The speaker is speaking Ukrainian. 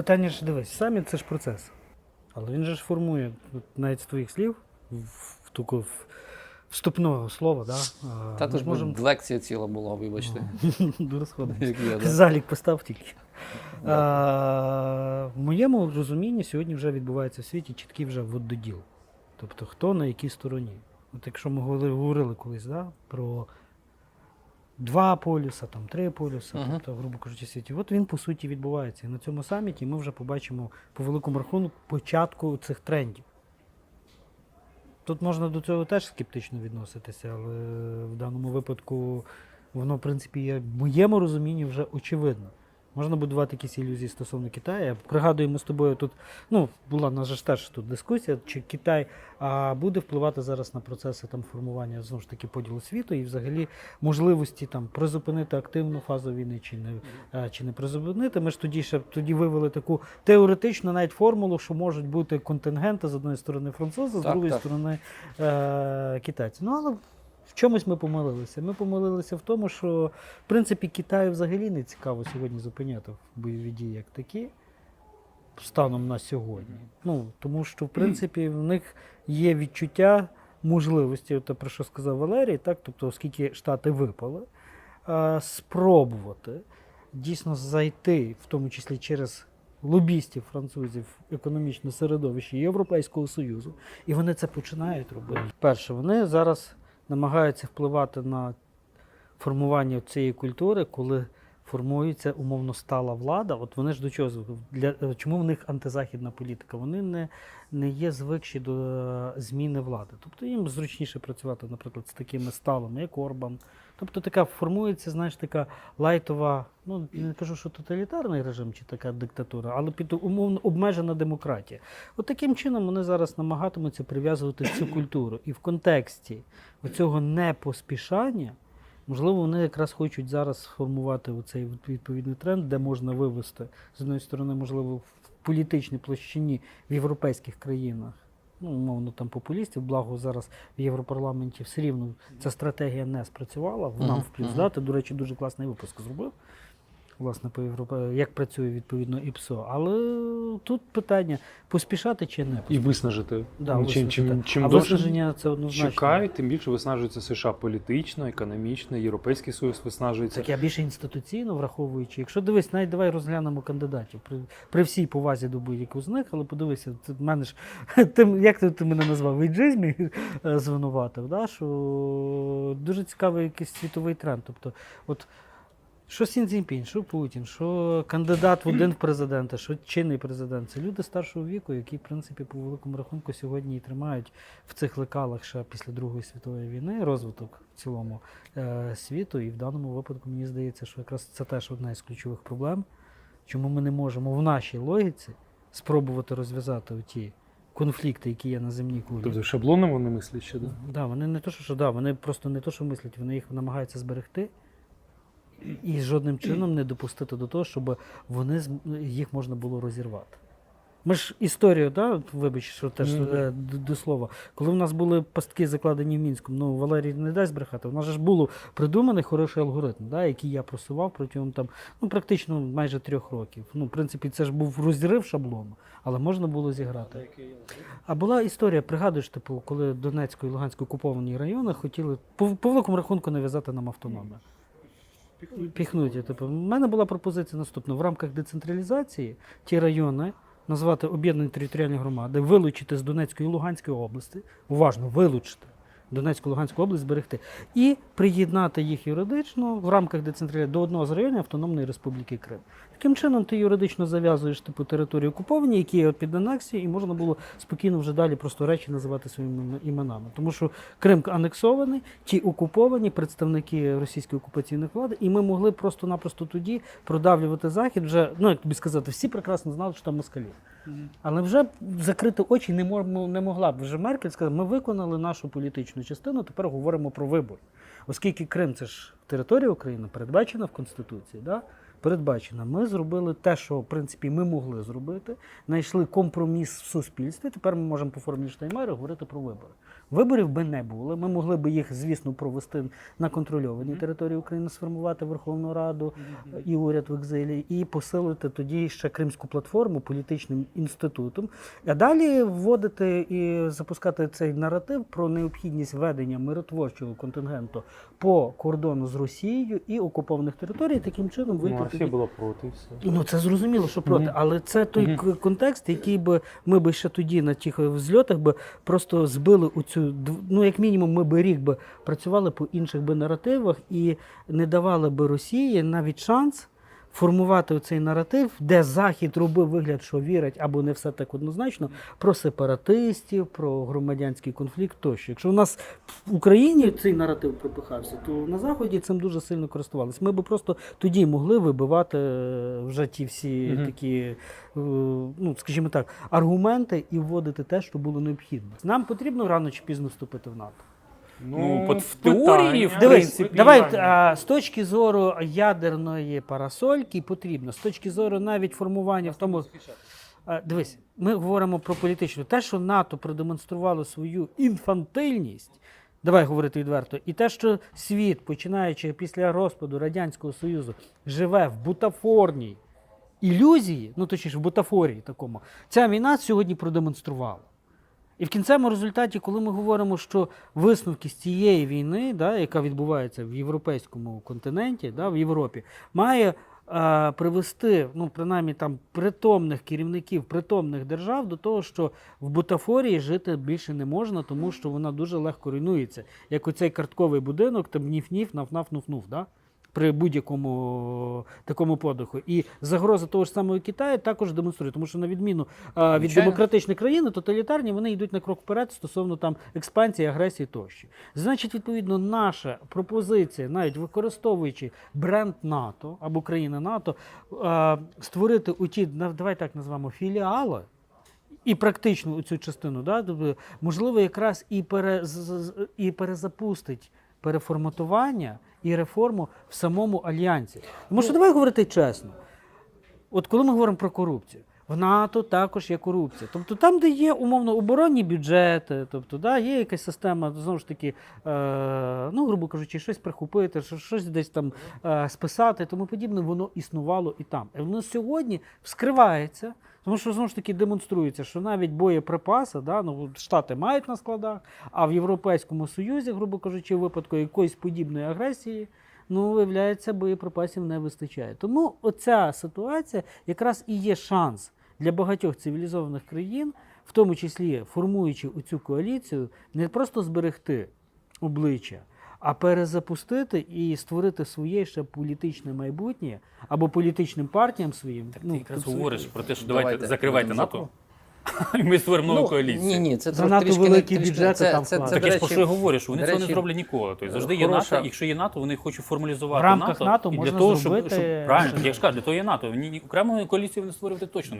питання ж дивись, саміт це ж процес. Але він же ж формує, навіть з твоїх слів, в, в, вступного слова, да? Та то ж можемо лекція ціла була, вибачте. розходитися. Як. Залік постав тільки. А, в моєму розумінні сьогодні вже відбувається в світі чіткий вже вододіл. Тобто хто на якій стороні. От якщо ми говорили, говорили колись да, про два полюса, там три полюса, Мгм. тобто, грубо кажучи, світі, от він по суті відбувається. І на цьому саміті ми вже побачимо по великому рахунку початку цих трендів. Тут можна до цього теж скептично відноситися, але в даному випадку воно, в принципі, є в моєму розумінні вже очевидно. Можна будувати якісь ілюзії стосовно Китаю. Пригадуємо з тобою тут, ну, була в нас ж теж тут дискусія, чи Китай а, буде впливати зараз на процеси там формування знову ж таки поділу світу і взагалі можливості там призупинити активну фазу війни чи не, а, чи не призупинити. Ми ж тоді ще тоді вивели таку теоретичну навіть формулу, що можуть бути контингенти з одної сторони французи, з Так, другої так. сторони е, китайці. Ну але в чомусь ми помилилися. Ми помилилися в тому, що в принципі Китаю взагалі не цікаво сьогодні зупиняти бойові дії як такі. Станом на сьогодні. Ну, тому що, в принципі, в них є відчуття можливості, те, про що сказав Валерій, так, тобто, оскільки Штати випали, спробувати дійсно зайти, в тому числі через лобістів французів, економічне середовище Європейського Союзу, і вони це починають робити. Перше, вони зараз намагаються впливати на формування цієї культури, коли формується умовно стала влада. От вони ж до чого для чому в них антизахідна політика? Вони не, не є звикші до е, зміни влади. Тобто їм зручніше працювати, наприклад, з такими сталими, як Орбан. Тобто така формується, знаєш, така лайтова, ну не кажу, що тоталітарний режим чи така диктатура, але під умовно обмежена демократія. От таким чином вони зараз намагатимуться прив'язувати цю культуру. І в контексті цього непоспішання, можливо, вони якраз хочуть зараз сформувати цей відповідний тренд, де можна вивести з одної сторони, можливо, в політичній площині в європейських країнах. Ну, умовно, там популістів, благо зараз в Європарламенті все рівно ця стратегія не спрацювала. В нам в плюс дати. До речі, дуже класний випуск зробив. Власне, по Європі, як працює відповідно ІПСО. Але тут питання: поспішати чи не І виснажити. Да, чим, виснажити. чим, чим а довше виснаження це однозначно. чекають, тим більше виснажується США політично, економічно, Європейський Союз виснажується. Так я більше інституційно враховуючи. Якщо дивись, навіть давай розглянемо кандидатів при, при всій повазі до будь-якого з них, але подивися, це в мене ж ти, як ти, ти мене назвав в іджизмі е, звинуватив, да? що дуже цікавий якийсь світовий тренд. Тобто, от що Сін Цзіньпінь, що Путін, що кандидат в один в президенти, що чинний президент. Це люди старшого віку, які, в принципі, по великому рахунку сьогодні і тримають в цих лекалах ще після Другої світової війни розвиток в цілому е, світу. І в даному випадку мені здається, що якраз це теж одна із ключових проблем, чому ми не можемо в нашій логіці спробувати розв'язати ті конфлікти, які є на земній кулі. Тобто шаблоном вони мислять ще, да? Да, вони не то, що, що да, вони просто не то, що мислять, вони їх намагаються зберегти і, жодним чином не допустити до того, щоб вони їх можна було розірвати. Ми ж історію, да, вибач, що теж Мгм. е, до, до слова, коли в нас були пастки закладені в Мінську, ну Валерій не дасть брехати, у нас же ж було придуманий хороший алгоритм, да, який я просував протягом там, ну, практично майже трьох років. Ну, в принципі, це ж був розрив шаблону, але можна було зіграти. А була історія, пригадуєш, типу, коли Донецьку і Луганську окуповані райони хотіли по, по великому рахунку нав'язати нам автономію. Піхнуті. Типу, в мене була пропозиція наступна: в рамках децентралізації ті райони назвати об'єднані територіальні громади, вилучити з Донецької і Луганської області, уважно вилучити. Донецьку Луганську область зберегти і приєднати їх юридично в рамках децентралізації до одного з районів Автономної Республіки Крим. Таким чином, ти юридично зав'язуєш типу території окуповані, які є під анексією, і можна було спокійно вже далі просто речі називати своїми іменами. Тому що Крим анексований, ті окуповані представники російської окупаційної влади, і ми могли просто-напросто тоді продавлювати захід. Вже ну як тобі сказати, всі прекрасно знали, що там москалі. Але вже закрити очі не, мож, не могла б. Вже Меркель сказала, ми виконали нашу політичну частину, тепер говоримо про вибори. Оскільки Крим це ж територія України, передбачена в Конституції, да? Передбачена. Ми зробили те, що в принципі ми могли зробити. Знайшли компроміс в суспільстві. Тепер ми можемо по формулі Штайнмайера говорити про вибори. Виборів би не було. Ми могли би їх, звісно, провести на контрольованій території України, сформувати Верховну Раду і уряд в екзилі, і посилити тоді ще Кримську платформу політичним інститутом. А далі вводити і запускати цей наратив про необхідність ведення миротворчого контингенту по кордону з Росією і окупованих територій, таким чином вийти Росія була проти і все. Ну, це зрозуміло, що проти, Мгм. але це той Мгм. к- контекст, який би ми би ще тоді на тих взльотах би просто збили у цю дв- ну як мінімум, ми би рік би працювали по інших би наративах і не давали би Росії навіть шанс. Формувати цей наратив, де Захід робив вигляд, що вірить або не все так однозначно, про сепаратистів, про громадянський конфлікт тощо. Якщо у нас в Україні цей наратив пропихався, то на Заході цим дуже сильно користувалися. Ми би просто тоді могли вибивати е, вже ті всі Мгм. такі, е, ну скажімо так, аргументи і вводити те, що було необхідно. Нам потрібно рано чи пізно вступити в НАТО. Ну, от в теорії, в Дивись, принципі, давай а, з точки зору ядерної парасольки потрібно, з точки зору навіть формування в тому. А, Дивись, ми говоримо про політичну. Те, що НАТО продемонструвало свою інфантильність, давай говорити відверто, і те, що світ, починаючи після розпаду Радянського Союзу, живе в бутафорній ілюзії, ну точніше, в бутафорії такому, ця війна сьогодні продемонструвала. І в кінцевому результаті, коли ми говоримо, що висновки з цієї війни, да, яка відбувається в європейському континенті, да, в Європі, має е, привести, ну, принаймні там притомних керівників притомних держав до того, що в бутафорії жити більше не можна, тому що вона дуже легко руйнується. Як оцей картковий будинок, там ніф-ніф, наф-наф-нуф-нуф. Да? При будь-якому такому подиху. І загроза того ж самого Китаю також демонструє, тому що на відміну а, від Звичайно. демократичних країн, тоталітарні вони йдуть на крок вперед стосовно там експансії, агресії тощо. Значить, відповідно, наша пропозиція, навіть використовуючи бренд НАТО або країни НАТО, а, створити у ті, давай так назвемо, філіали. І практично цю частину, да, тобто, можливо, якраз і, пере, і перезапустить переформатування і реформу в самому альянсі. Тому що давай говорити чесно. От коли ми говоримо про корупцію, в НАТО також є корупція. Тобто там, де є умовно оборонні бюджети, тобто да, є якась система, знову ж таки, е, ну, грубо кажучи, щось прихопити, що- щось десь там е, списати, тому подібне, воно існувало і там. І воно сьогодні вскривається, тому що знову ж таки демонструється, що навіть боєприпаси, да, ну, Штати мають на складах, а в Європейському Союзі, грубо кажучи, в випадку якоїсь подібної агресії, ну, виявляється, боєприпасів не вистачає. Тому оця ситуація якраз і є шанс для багатьох цивілізованих країн, в тому числі формуючи оцю коаліцію, не просто зберегти обличчя, а перезапустити і створити своє ще політичне майбутнє або політичним партіям своїм. Так ну, ти якраз говориш про те, що Давайте давайте закривайте НАТО. І ми створимо нову коаліцію. Ні, ні, це Занадто трішки великі трішки- бюджети це, там це, це. Так я ж про що я говорю, що вони до цього не зроблять ніколи. Тобто завжди є хороша- НАТО, якщо є НАТО, вони хочуть формалізувати В рамках НАТО. НАТО і для можна того, щоб, зробити- щоб правильно, я ж кажу, для того є НАТО. Ні, ні- окрему коаліцію вони створювати точно не